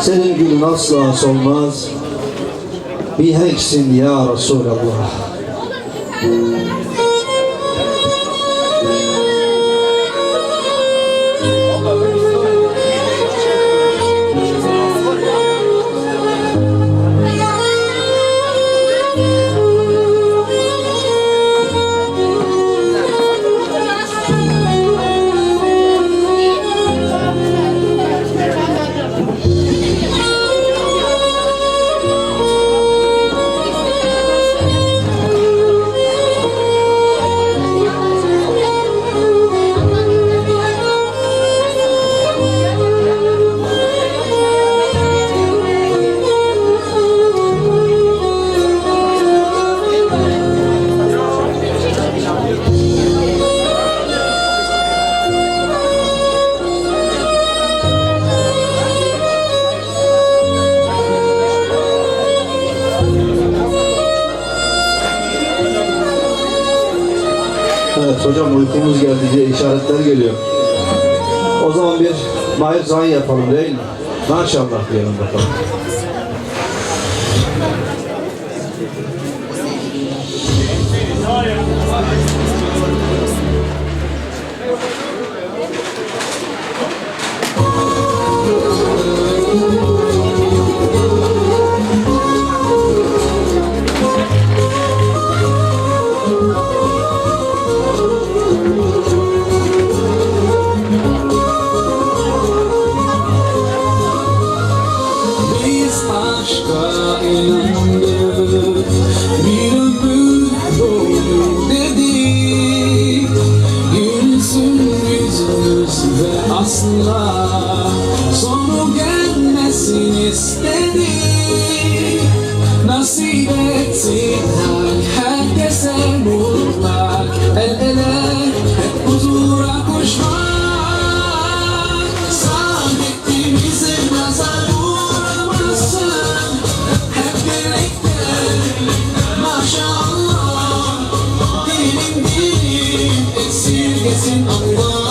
Senin gülün asla solmaz. Bir heksin ya Resulallah. Hocam uykumuz geldi diye işaretler geliyor. O zaman bir Mahir Zayn yapalım değil mi? Maşallah diyelim bakalım. Biz aşka inandık Bir ömür boyu dedik. Gülsün ve asla Sonu gelmesin istedik esirgesin Allah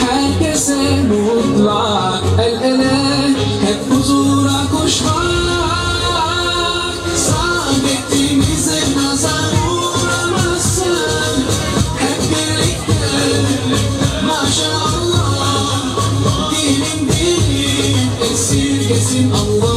herkese mutlak El ele hep huzura koşmak. Saadetimize nazar uğramasın. Hep birlikte maşallah. Dilim dilim esirgesin Allah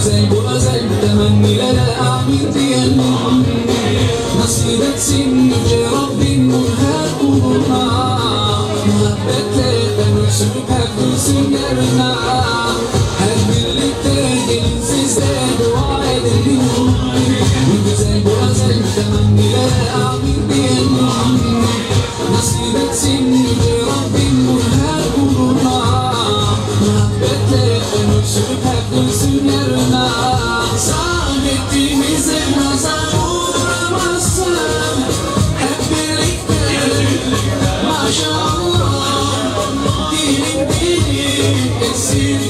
Bu güzel bu özel temennilere amin diyelim Nasip etsin yüce Rabbim bu her kuluna Muhabbetle ömür sürüp hep gülsün yarına Hep birlikte gelin siz de dua edelim Bu güzel bu özel temennilere amin diyelim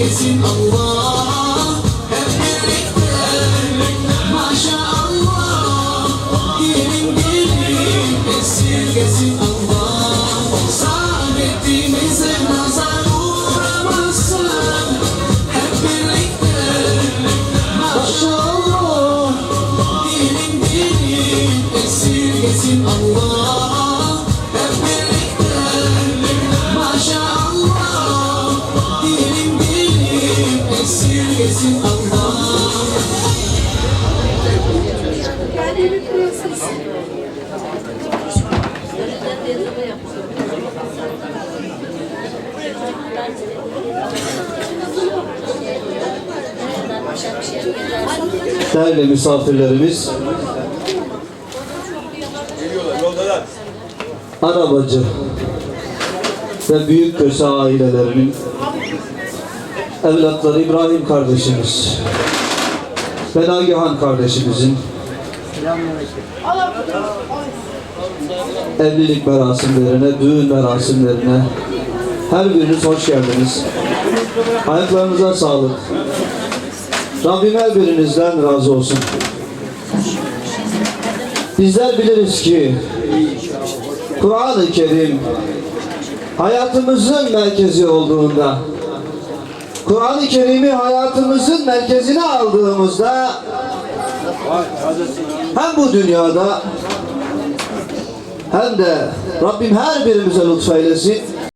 esirgesin eylesin Allah Değerli misafirlerimiz, arabacı ve büyük köse ailelerinin evlatları İbrahim kardeşimiz ve Nagihan kardeşimizin evlilik merasimlerine, düğün merasimlerine her biriniz hoş geldiniz. Ayaklarınıza sağlık. Rabbim her birinizden razı olsun. Bizler biliriz ki Kur'an-ı Kerim hayatımızın merkezi olduğunda Kur'an-ı Kerim'i hayatımızın merkezine aldığımızda hem bu dünyada hem de Rabbim her birimize lütfeylesin